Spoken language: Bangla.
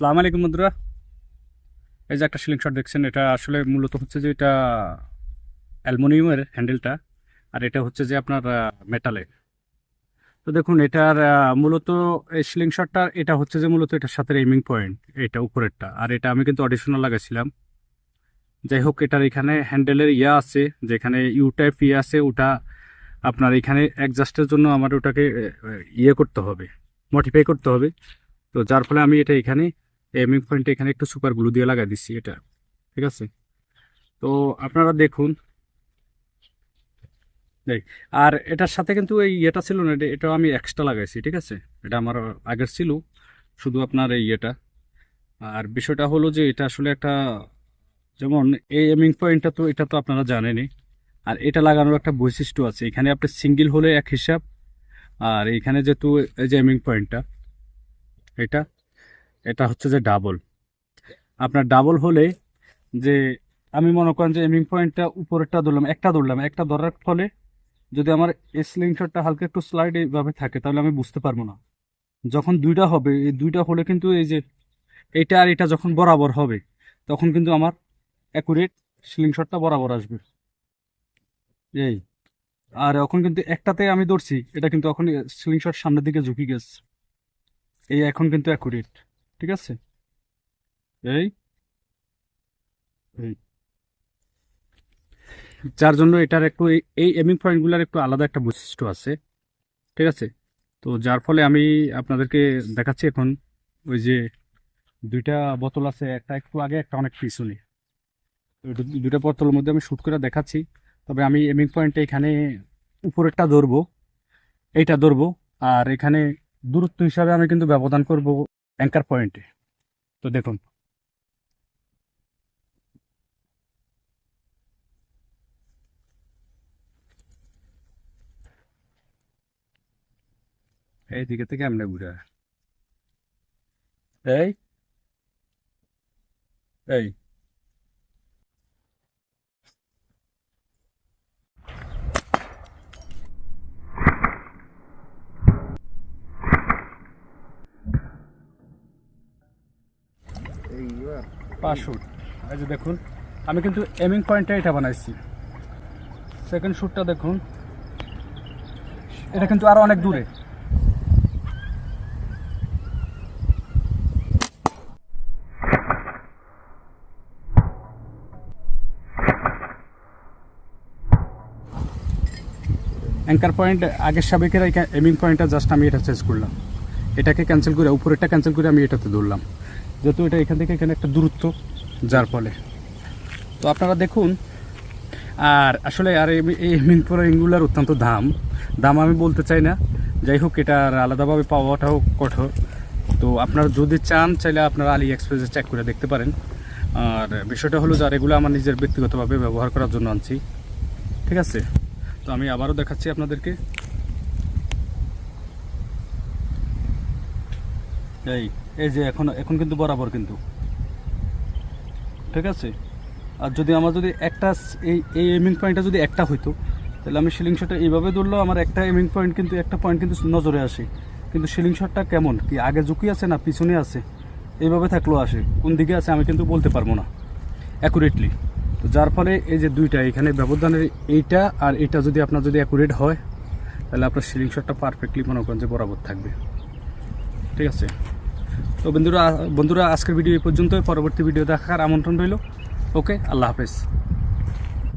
সালাম আলাইকুম বন্ধুরা। এই যে একটা সিলিং শট দেখছেন, এটা আসলে মূলত হচ্ছে যে এটা অ্যালুমিনিয়ামের হ্যান্ডেলটা আর এটা হচ্ছে যে আপনার মেটালের তো দেখুন, এটার মূলত এই সিলিং শটটা এটা হচ্ছে যে মূলত এটার সাথে এইমিং পয়েন্ট এটা উপরেরটা। আর এটা আমি কিন্তু অডিশনাল লাগাইছিলাম। যাই হোক, এটার এখানে হ্যান্ডেলের ইয়া আছে, যেখানে ইউ টাইপ ইয়ে আছে, ওটা আপনার এখানে অ্যাডজাস্টের জন্য আমার ওটাকে ইয়ে করতে হবে মডিফাই করতে হবে। তো যার ফলে আমি এটা এখানে এমিং পয়েন্টে এখানে একটু সুপার গ্লু দিয়ে লাগাই দিচ্ছি এটা, ঠিক আছে? তো আপনারা দেখুন, দেখ, আর এটার সাথে কিন্তু এই ইয়েটা ছিল না, এটা- আমি এক্সট্রা লাগাইছি, ঠিক আছে? এটা আমার আগের ছিল, শুধু আপনার এই ইয়েটা। আর বিষয়টা হলো যে এটা আসলে একটা, যেমন এই এমিং পয়েন্টটা তো, এটা তো আপনারা জানেনই। আর এটা লাগানোর একটা বৈশিষ্ট্য আছে, এখানে আপনি সিঙ্গেল হলে এক হিসাব, আর এখানে যেহেতু এই যে এমিং পয়েন্টটা, এটা এটা হচ্ছে যে ডাবল আপনার ডাবল হলে যে আমি মনে করেন যে এমিং পয়েন্টটা উপরেরটা ধরলাম, একটা ধরলাম, একটা ধরার ফলে যদি আমার স্লিং শটটা হালকা একটু স্লাইড এইভাবে থাকে, তাহলে আমি বুঝতে পারব না। যখন দুইটা হবে, এই দুইটা হলে কিন্তু এই যে এটা আর এটা যখন বরাবর হবে, তখন কিন্তু আমার অ্যাকুরেট স্লিং শটটা বরাবর আসবে। এই। আর এখন কিন্তু একটাতে আমি ধরছি, এটা কিন্তু এখন স্লিং শট সামনের দিকে ঝুঁকি গেছে। এই এখন কিন্তু অ্যাকুরেট ঠিক আছে? এই যার জন্য এটার একটু এই- এমিং পয়েন্টগুলোর একটু আলাদা একটা বৈশিষ্ট্য আছে, ঠিক আছে? তো যার ফলে আমি আপনাদেরকে দেখাচ্ছি এখন, ওই যে দুইটা বোতল আছে, একটা একটু আগে, একটা অনেক পিছনে। দুইটা বোতলের মধ্যে আমি শ্যুট করে দেখাচ্ছি। তবে আমি এমিং পয়েন্টে এখানে উপরেরটা ধরবো, এইটা ধরবো, আর এখানে দূরত্ব হিসাবে আমি কিন্তু ব্যবধান করব। অ্যাঙ্কার পয়েন্টে তো দেখুন এই দিকে থেকে আমরা ঘুরে এই এই শুট এই যে দেখুন, আমি কিন্তু এমিং পয়েন্টটা এটা বানাইছি। সেকেন্ড শ্যুটটা দেখুন। এটা কিন্তু আরও অনেক দূরে। অ্যাঙ্কার পয়েন্ট আগের সাবেকের এমিং পয়েন্টটা জাস্ট আমি এটা চেঞ্জ করলাম। এটাকে ক্যান্সেল করে, উপরেরটা ক্যান্সেল করে আমি এটাতে ধরলাম। যেহেতু এটা এখান থেকে এখানে একটা দূরত্ব, যার ফলে। তো আপনারা দেখুন, আর আসলে আর এই এমিং পয়েন্টগুলোর অত্যন্ত দাম। দাম আমি বলতে চাই না। যাই হোক, এটা আর আলাদাভাবে পাওয়াটাও কঠোর। তো আপনারা যদি চান, চাইলে আপনারা আলি এক্সপ্রেসে চেক করে দেখতে পারেন। আর বিষয়টা হলো যে, আর এগুলো আমার নিজের ব্যক্তিগতভাবে ব্যবহার করার জন্য আনছি। ঠিক আছে? তো আমি আবারও দেখাচ্ছি আপনাদেরকে। এই এই যে এখন এখন কিন্তু বরাবর কিন্তু। ঠিক আছে? আর যদি আমার যদি একটা এই এই এমিং পয়েন্টটা যদি একটা হইতো, তাহলে আমি সিলিং শটটা এইভাবে ধরলেও আমার একটা এমিং পয়েন্ট কিন্তু, একটা পয়েন্ট কিন্তু নজরে আসে। কিন্তু সিলিং শটটা কেমন? কি আগে ঝুঁকি আছে না পিছনে আছে? এইভাবে থাকলেও আসে। কোন দিকে আছে আমি কিন্তু বলতে পারব না অ্যাকুরেটলি তো যার ফলে এই যে দুইটা, এখানে ব্যবধানের এইটা আর এটা যদি আপনার যদি অ্যাকুরেট হয়, তাহলে আপনার সিলিং শটটা পারফেক্টলি মনে করেন যে বরাবর থাকবে। ঠিক আছে? তো বন্ধুরা বন্ধুরা, আজকের ভিডিও এই পর্যন্ত পরবর্তী ভিডিও দেখার আমন্ত্রণ রইল। ওকে, আল্লাহ হাফেজ।